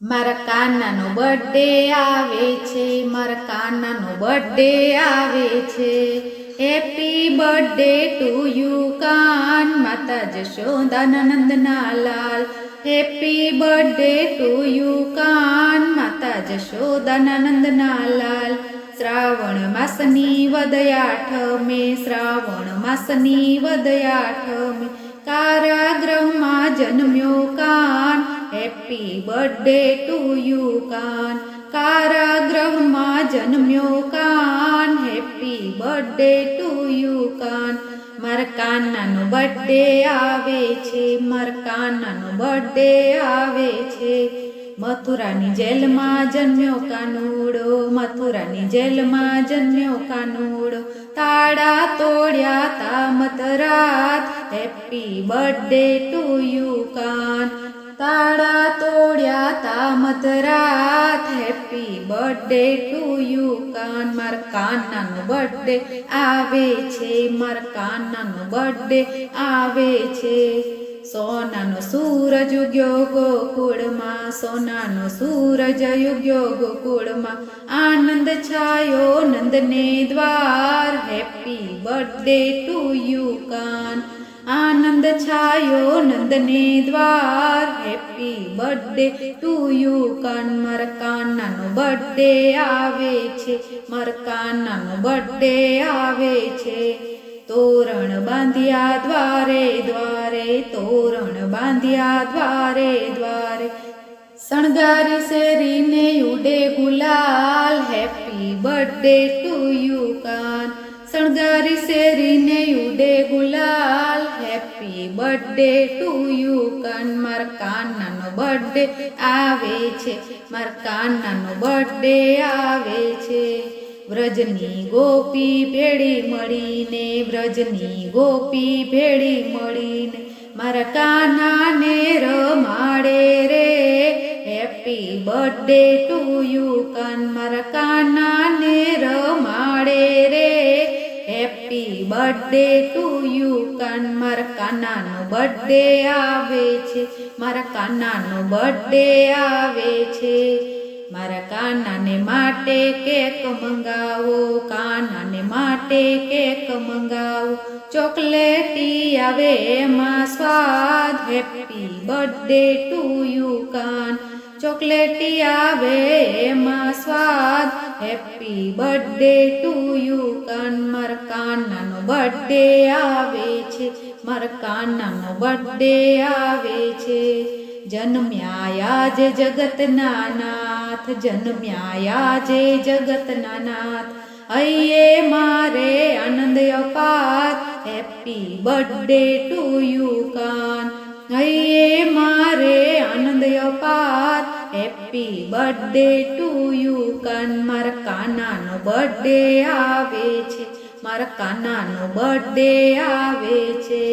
મારા કાનાનો બર્થડે આવે છે, મારા કાનાનો બર્થડે આવે છે. હેપી બર્થડે ટુ યુ કાન માતા જશોદાનંદના લાલ happy birthday to you Kaan માતા જશોદાનંદના લાલ શ્રાવણ માસની વદયાઠમે શ્રાવણ માસની વદયાઠમે કારાગ્રહમાં જન્મ્યો કાન, હેપી બર્થડે ટુ યુ કાન કારાગ્રહમાં જન્મ્યો કાન, હેપી બર્થડે ટુ યુ કાન. મારા કાનાનો બર્થડે આવે છે, મારા કાનાનો બર્થડે આવે છે. મથુરાની જેલમાં જન્મ્યો કાનુડો, મથુરાની જેલમાં જન્મ્યો કાનુડો. તાળા તોડ્યા તા મતરાત happy birthday to you Kaan. તાળા તોડ્યા તા મતરાત happy birthday to you Kaan. માર કાનાનો બર્થડે આવે છે, માર કાનાનો બર્થડે આવે છે. સોનાનો સૂરજ ઉગ્યો ગોકુળમાં, સોનાનો સૂરજ ઉગ્યો ગોકુળમાં. આનંદ છાયો નંદને દ્વાર, હેપી બર્થડે ટુ યુ કાન. આનંદ છાયો નંદને દ્વાર, હેપી બર્થડે ટુ યુ કાન. મારા કાનાનો બર્થડે આવે છે મારા કાનાનો બર્થડે આવે છે. તોરણ બાંધ્યા દ્વારે દ્વારે, તોરણ બાંધ્યા દ્વારે દ્વારે. શણગારી શેરીને ઉડે ગુલાલ, happy birthday to you Kaan. શણગારી શેરીને ઉડે ગુલાલ, happy birthday to you Kaan. માર કાનાનો બર્થડે આવે છે, માર કાનાનો બર્થડે આવે છે. વ્રજની ગોપી ભેળી મળીને, વ્રજની ગોપી ભેળી મળીને, મારા કાનાને રમાડે રે. હેપી બર્થડે ટુ યુ કાન મારા કાનાને રમાડે રે. હેપી બર્થડે ટુ યુ કાન મારા કાનાનો બર્થડે આવે છે. મારા કાનાનો બર્થડે આવે છે. મારા કાનાને માટે કેક મંગાવો, કાનાને માટે કેક મંગાવો. ચોકલેટી આવે એમાં સ્વાદ. હેપી બર્થડે ટુ યુ કાન. ચોકલેટી આવે એમાં સ્વાદ. હેપી બર્થડે ટુ યુ કાન. મારા કાનાનો બર્થડે આવે છે. મારા કાનાનો બર્થડે આવે છે. જન્મ્યા જે જગતના નાથ જન્મ્યા જે જગતના નાથ હૈયે મારે આનંદ અપાર હેપી બર્થડે ટુ યુ કાન હૈયે મારે આનંદ અપાર હેપી બર્થડે ટુ યુ કાન મારા કાનાનો બર્થડે આવે છે મારા કાનાનો બર્થડે આવે છે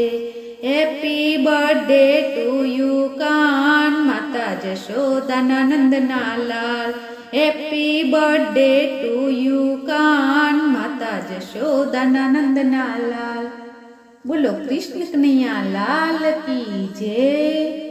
હેપી બર્થડે ટુ યુ કાન માતા જશોદાનંદના લાલ happy birthday to you Kaan માતા જશોદાનંદના લાલ બોલો, કૃષ્ણ કનૈયા, લાલ કી જય.